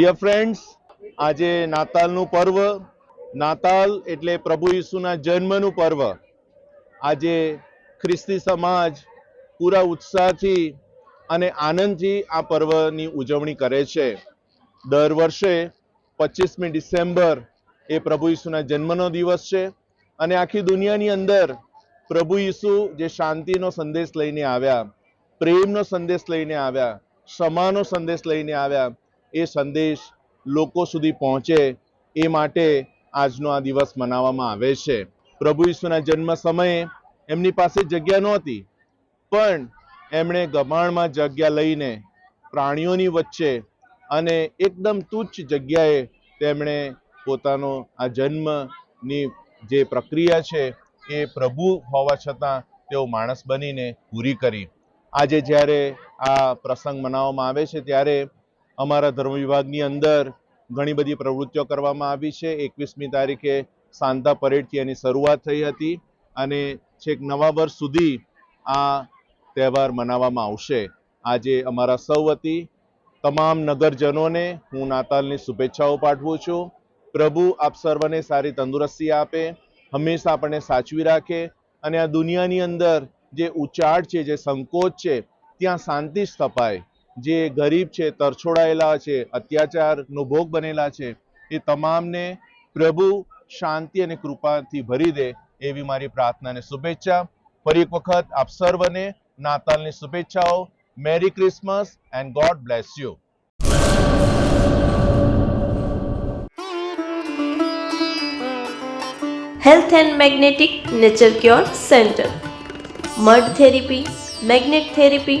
Dear friends આજે નાતાલનું પર્વ. નાતાલ એટલે પ્રભુ ઈસુના જન્મનું પર્વ. આજે ખ્રિસ્તી સમાજ પૂરા ઉત્સાહથી અને આનંદથી આ પર્વની ઉજવણી કરે છે. દર વર્ષે પચીસમી ડિસેમ્બર એ પ્રભુ ઈસુના જન્મનો દિવસ છે અને આખી દુનિયાની અંદર પ્રભુ ઈસુ જે શાંતિનો સંદેશ લઈને આવ્યા, પ્રેમનો સંદેશ લઈને આવ્યા, ક્ષમાનો સંદેશ લઈને આવ્યા એ સંદેશ લોકો સુધી પહોંચે એ માટે આજનો આ દિવસ મનાવવામાં આવે છે. પ્રભુ ઈસુના જન્મ સમયે એમની પાસે જગ્યા નહોતી, પણ એમણે ગમાણમાં જગ્યા લઈને પ્રાણીઓની વચ્ચે અને એકદમ તુચ્છ જગ્યાએ તેમણે પોતાનો આ જન્મની જે પ્રક્રિયા છે એ પ્રભુ હોવા છતાં તેઓ માણસ બનીને પૂરી કરી. આજે જ્યારે આ પ્રસંગ મનાવવામાં આવે છે ત્યારે અમારા ધર્મ વિભાગની અંદર ઘણી બધી પ્રવૃત્તિઓ કરવામાં આવી છે. એકવીસમી તારીખે સાંતા પરેડથી એની શરૂઆત થઈ હતી અને છેક નવા વર્ષ સુધી આ તહેવાર મનાવવામાં આવશે. આજે અમારા સૌ વતી તમામ નગરજનોને હું નાતાલની શુભેચ્છાઓ પાઠવું છું. પ્રભુ આપ સર્વને સારી તંદુરસ્તી આપે, હંમેશા આપણને સાચવી રાખે અને આ દુનિયાની અંદર જે ઉચાટ છે, જે સંકોચ છે, ત્યાં શાંતિ સ્થપાય. જે ગરીબ છે, તરછોડાયેલા છે, અત્યાચારનો ભોગ બનેલા છે, એ તમામને પ્રભુ શાંતિ અને કૃપાથી ભરી દે એવી મારી પ્રાર્થના અને શુભેચ્છા. ફરી એક વખત આપ સર્વને નાતાલની શુભેચ્છાઓ. Merry Christmas and God bless you health and magnetic nature cure centre mud therapy magnet therapy